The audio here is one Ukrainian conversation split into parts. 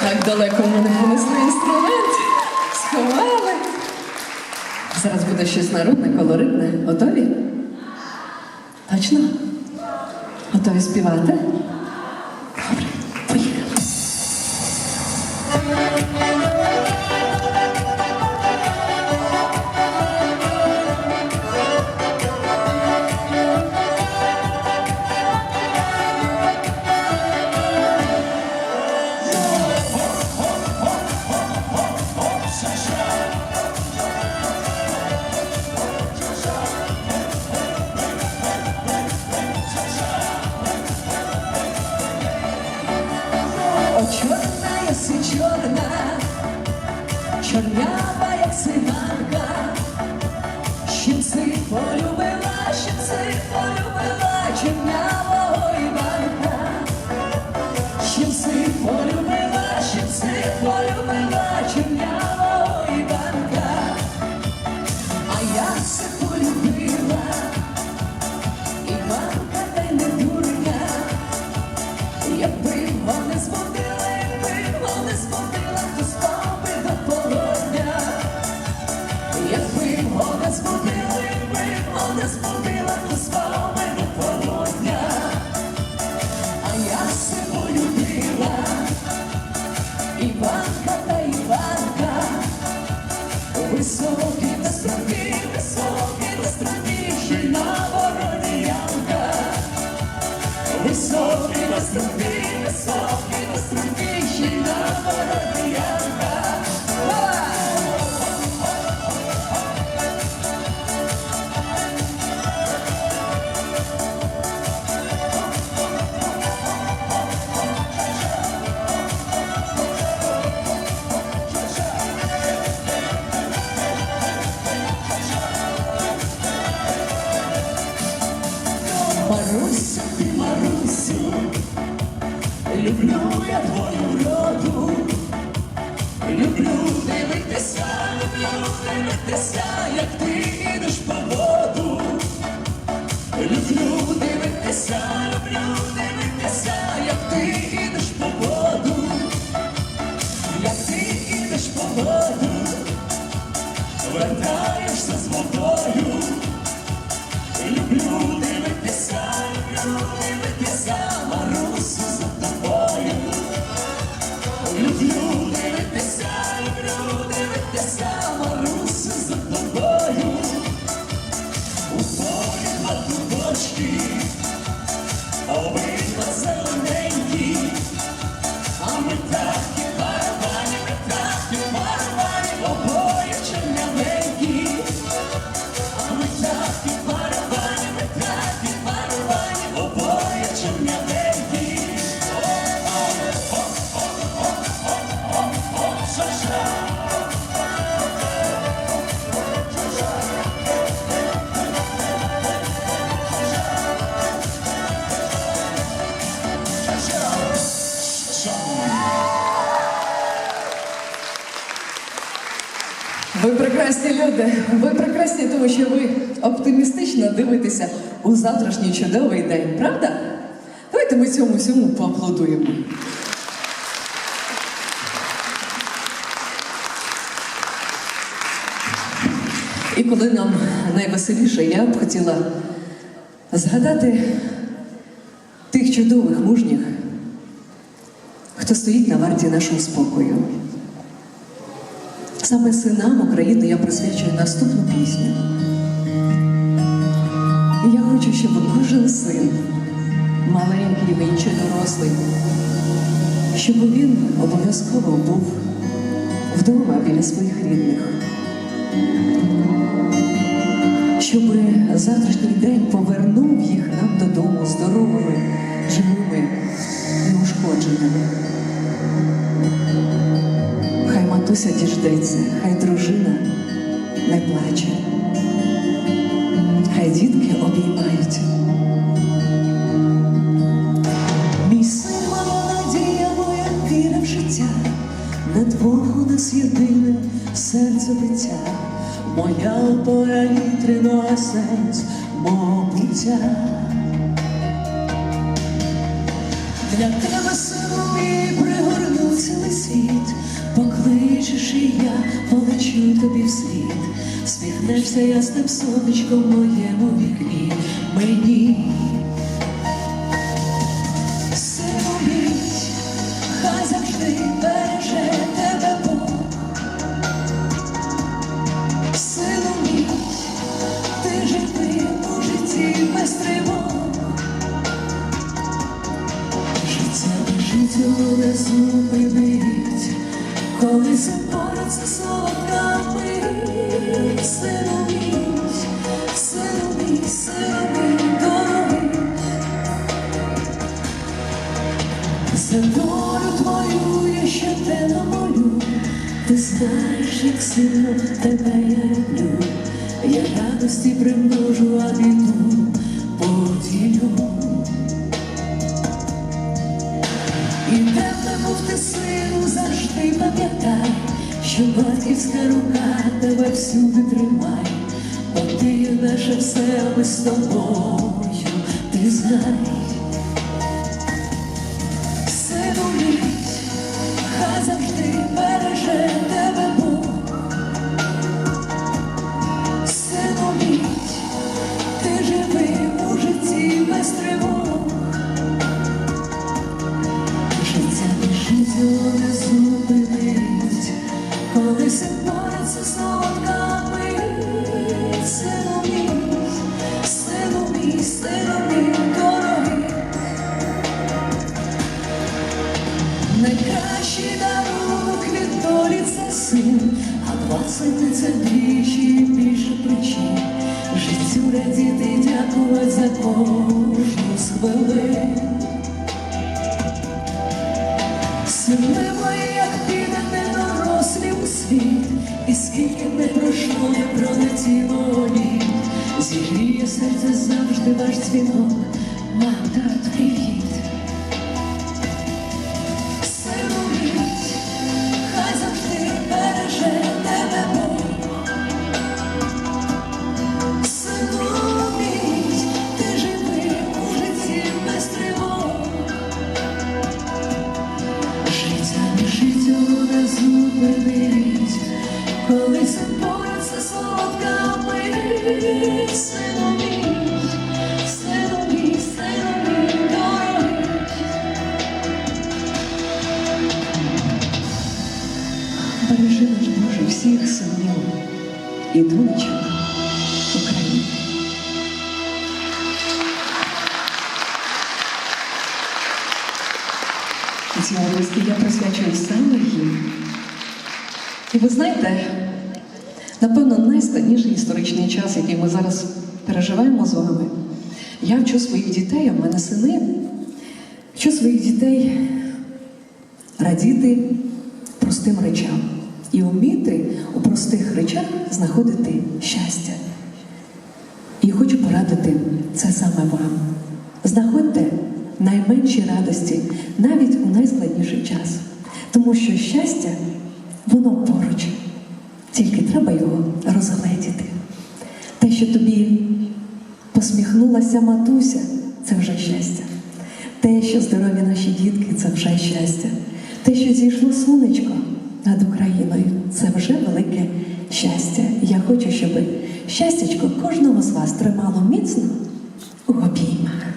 Так далеко ми не понесли інструмент. Сховали. Зараз буде щось народне, колоритне. Готові? Точно? Готові співати? Чорнява, як циганка, щипси полюбила, щипси полюбила, чорнявого люблю як ти йдеш по завтрашній чудовий день, правда? Давайте ми цьому всьому поаплодуємо. І коли нам найвеселіше, я б хотіла згадати тих чудових мужніх, хто стоїть на варті нашого спокою. Саме синам України я присвячую наступну пісню. Хочу, щоб кожен син, маленький він чи дорослий, щоб він обов'язково був вдома біля своїх рідних. Щоб завтрашній день повернув їх нам додому здоровими, живими, неушкодженими. Хай матуся діждеться, хай дружина не плаче, обіймають. Мій син, надія, моя віра в життя, на двох у нас єдине серце биття, моя опора вітряного серць, мого буття. Для тебе сину мій пригорну цілий світ, покличеш і я полечу тобі вслід, сміхнешся ясним сонечком в моєму вікні мені. Мій, хай завжди береже тебе Бог. Сину мій, ти живи у житті без тривог. Життя лежить його не коли запориться солодками. Сину мій, сину мій, сину мій дорогий. За долю твою я щоденно молю, ти знаєш, як сильно тебе я люблю, я радості примножу, а батьківська рука тебе всюди тримає, бо ти наше все, ми з тобою, і скільки не пройшло, не пролетіло ні, зігріє серце завжди ваш дзвінок, мам, тат, І Ці області я присвячую саме їм. І ви знаєте, напевно, найскладніший історичний час, який ми зараз переживаємо з вами. Я вчу своїх дітей, в мене сини, вчу своїх дітей радіти простим речам і вміти у простих речах знаходити щастя. І хочу порадити це саме вам. Знаходьте найменші радості навіть у найскладніший час, тому що щастя, воно поруч, тільки треба його розгледіти. Те, що тобі посміхнулася матуся, це вже щастя. Те, що здорові наші дітки, це вже щастя. Те, що зійшло сонечко над Україною, це вже велике щастя. Я хочу, щоб щастячко кожного з вас тримало міцно у обіймах.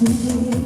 Були лиш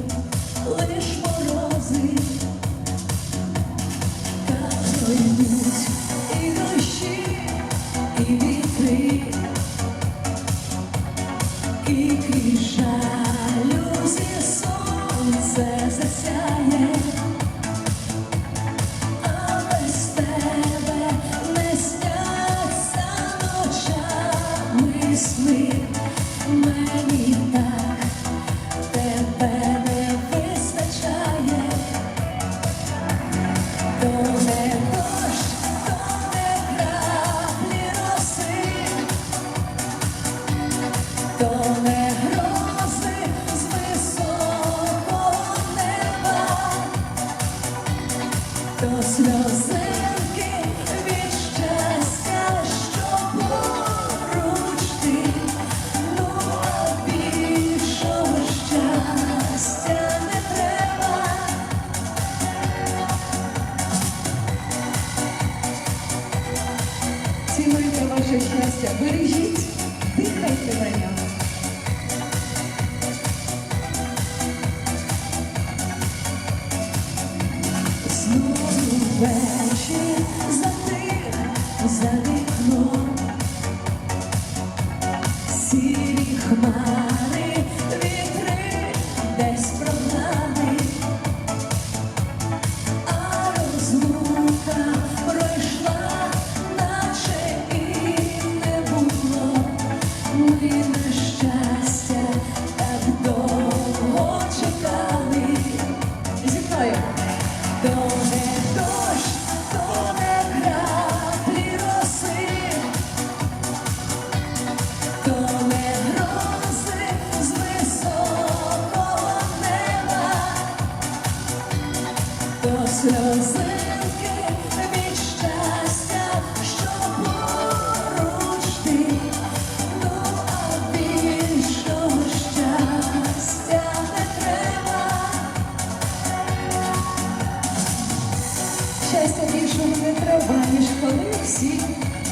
Does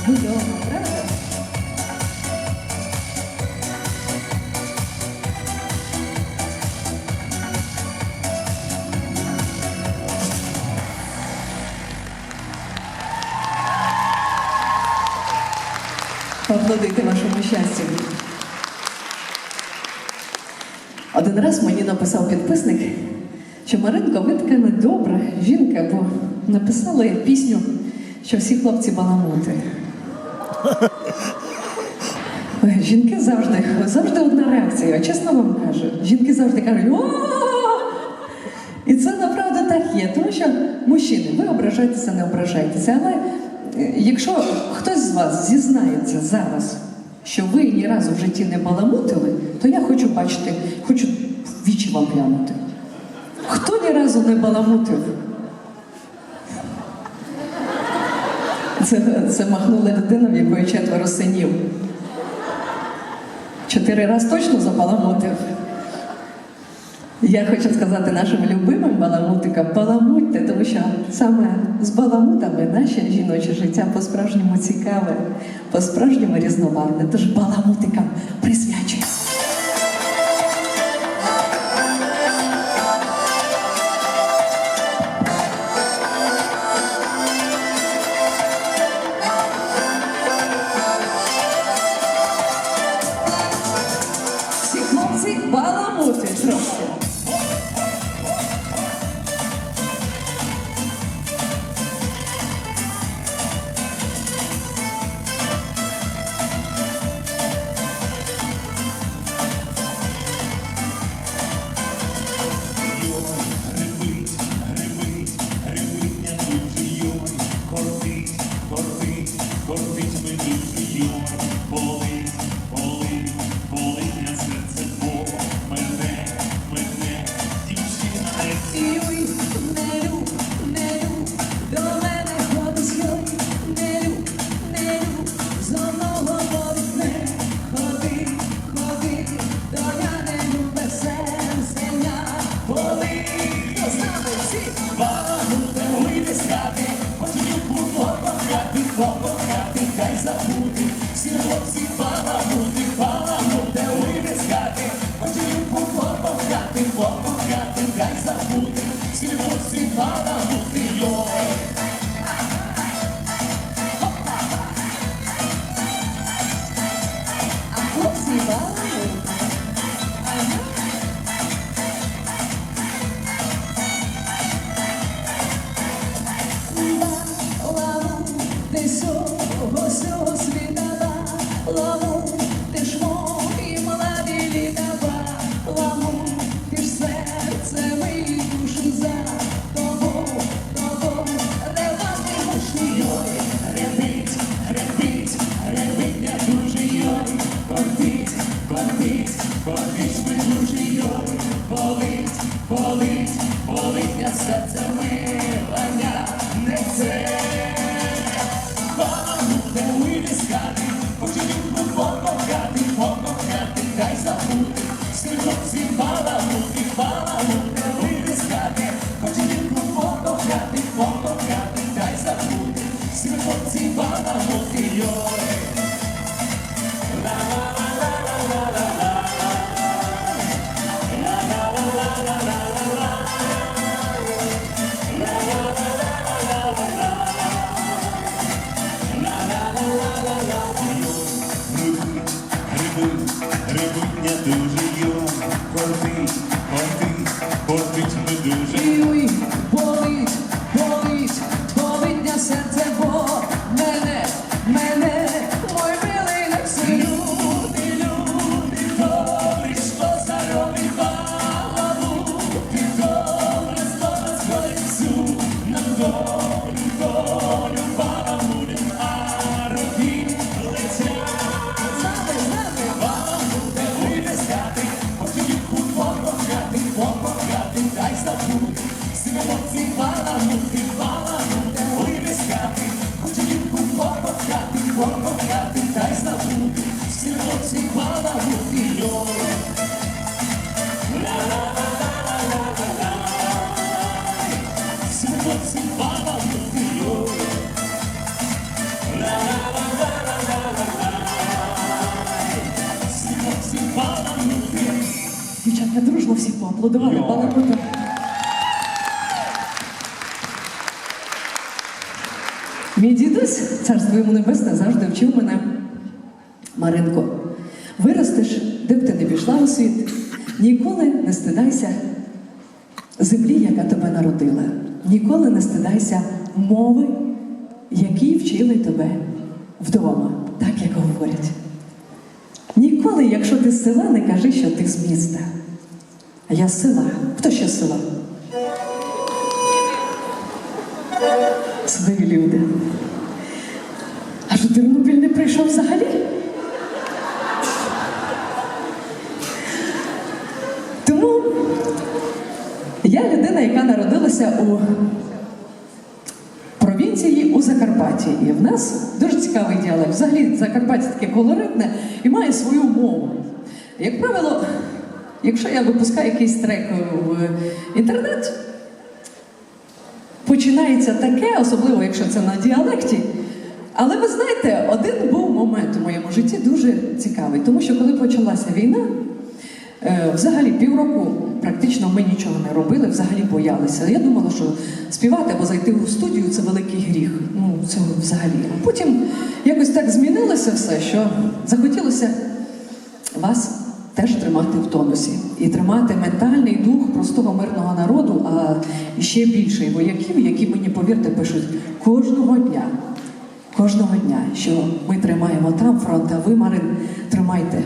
вдома, правда? Поаплодуйте вашому щастю. Один раз мені написав підписник, що Маринко, ви така недобра жінка, бо написала пісню, що всі хлопці баламути. Жінки завжди, завжди одна реакція. Чесно вам кажу, жінки завжди кажуть І це направду так є, тому що мужчини, ви ображаєтеся, не ображаєтеся. Але е, якщо хтось з вас зізнається зараз, що ви ні разу в житті не баламутили, то я хочу бачити, хочу вічі вам глянути. Хто ні разу не баламутив? Це, це махнула людина, в якої четверо синів. Чотири раз точно забаламутив. Я хочу сказати нашим любимим баламутикам, баламутьте, тому що саме з баламутами наше жіноче життя по-справжньому цікаве, по-справжньому різноманітне. Тож баламутикам присвячуємо. Баламути трошки. рибутня Дружно всі поаплодували, Йо. пане Кута. Мій дідусь, царство йому небесне, завжди вчив мене. Маринко, виростеш, де б ти не пішла у світ, ніколи не стидайся землі, яка тебе народила. Ніколи не стидайся мови, які вчили тебе вдома, так як говорять. Ніколи, якщо ти з села, не кажи, що ти з міста. А я з села. Хто ще села? Свої люди. А що Тернопіль не прийшов взагалі? Тому я людина, яка народилася у провінції у Закарпатті. І в нас дуже цікавий діалект. Взагалі Закарпаття таке колоритне і має свою мову. Як правило, якщо я випускаю якийсь трек в інтернет, починається таке, особливо якщо це на діалекті. Але ви знаєте, один був момент у моєму житті дуже цікавий, тому що коли почалася війна, е, взагалі півроку практично ми нічого не робили, взагалі боялися. Я думала, що співати або зайти у студію це великий гріх. Ну, це взагалі. А потім якось так змінилося все, що захотілося вас теж тримати в тонусі і тримати ментальний дух простого мирного народу, а ще більше вояків, які мені, повірте, пишуть кожного дня. Кожного дня, що ми тримаємо там фронт, а ви, Марин, тримайте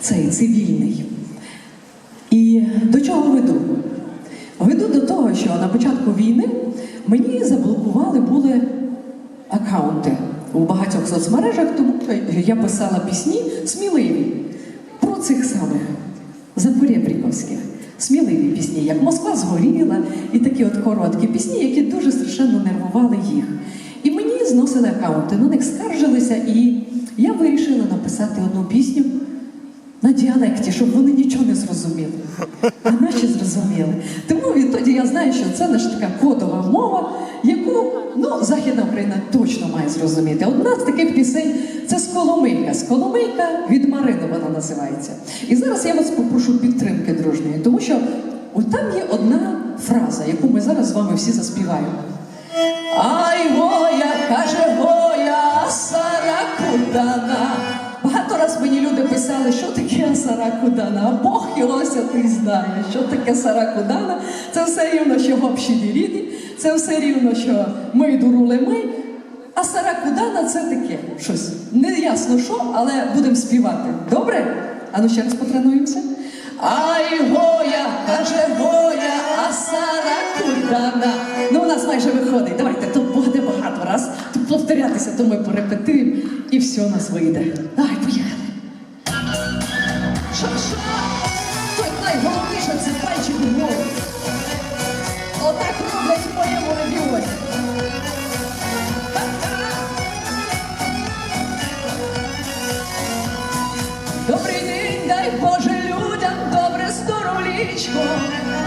цей цивільний. І до чого веду? Веду до того, що на початку війни мені заблокували були акаунти у багатьох соцмережах, тому я писала пісні сміливі про цих самих запорєбріковських. Сміливі пісні, як Москва згоріла, і такі от короткі пісні, які дуже страшенно нервували їх. І мені зносили акаунти, на них скаржилися, і я вирішила написати одну пісню на діалекті, щоб вони нічого не зрозуміли. А наші зрозуміли. Тому відтоді я знаю, що це наша така кодова мова, яку ну, Західна Україна точно має зрозуміти. Одна з таких пісень це Сколомийка. Сколомийка від Марини вона називається. І зараз я вас попрошу підтримки дружньої, тому що от там є одна фраза, яку ми зараз з вами всі заспіваємо. Ай, Гоя, каже Гоя, Саракудана. Багато раз мені люди писали, що таке Саракудана, а Бог його святий знає, що таке Саракудана. Це все рівно, що гопші ріді, це все рівно, що ми дурули ми. А Саракудана це таке щось. Не ясно що, але будемо співати. Добре? А ну ще раз потренуємося. Ай, Гоя, каже Гоя, а Саракудана. Ну, у нас майже виходить. Давайте, то буде багато раз. Тут повторятися, то ми порепетуємо і все у нас вийде. Давай, поїхали. Що? Тут найголовніше це пальчик в мову. Отак роблять в моєму регіоні. Добрий день, дай Боже людям, добре здоровлічко,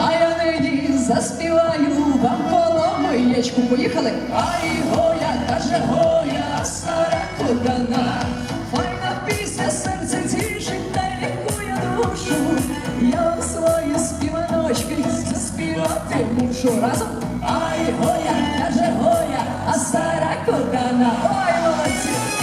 а я нині заспіваю вам поломиєчку. Поїхали? Ай, Гоя, каже Гоя, кудана, файна пісня, серце тішить та лікує душу. Я вам свої співаночки заспівати мушу. Разом? Ай, Гоя, каже Гоя, а стара кудана. Ой, молодці!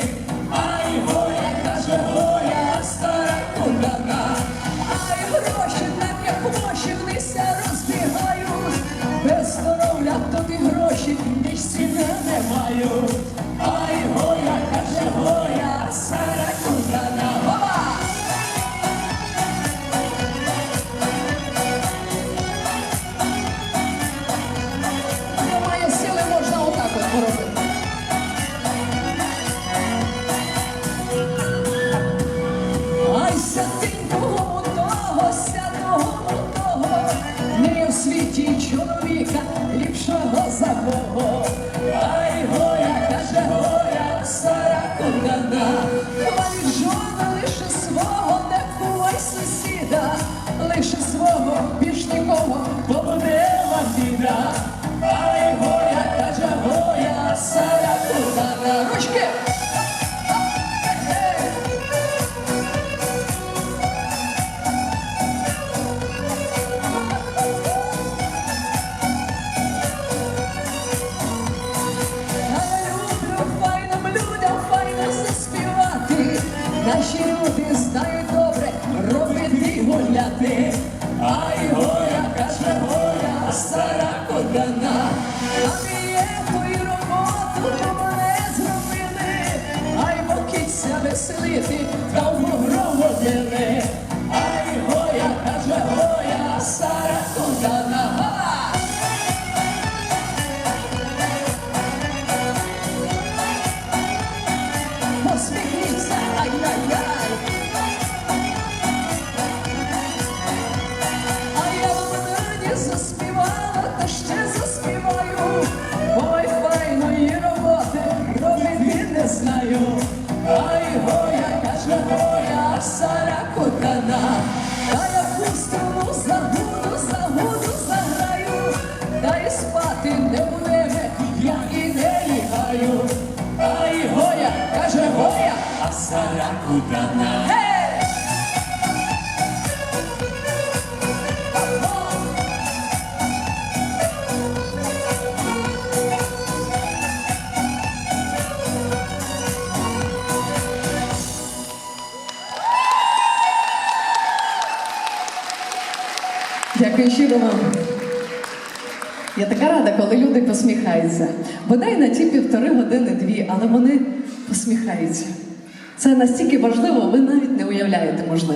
наші люди знають. дана, та я пустому загуду, загуду, заграю, та й спати не буде, я і не лігаю, А й гоя, каже, гоя, а сараку дана. люди посміхаються. Бодай на ті півтори години-дві, але вони посміхаються. Це настільки важливо, ви навіть не уявляєте можливо.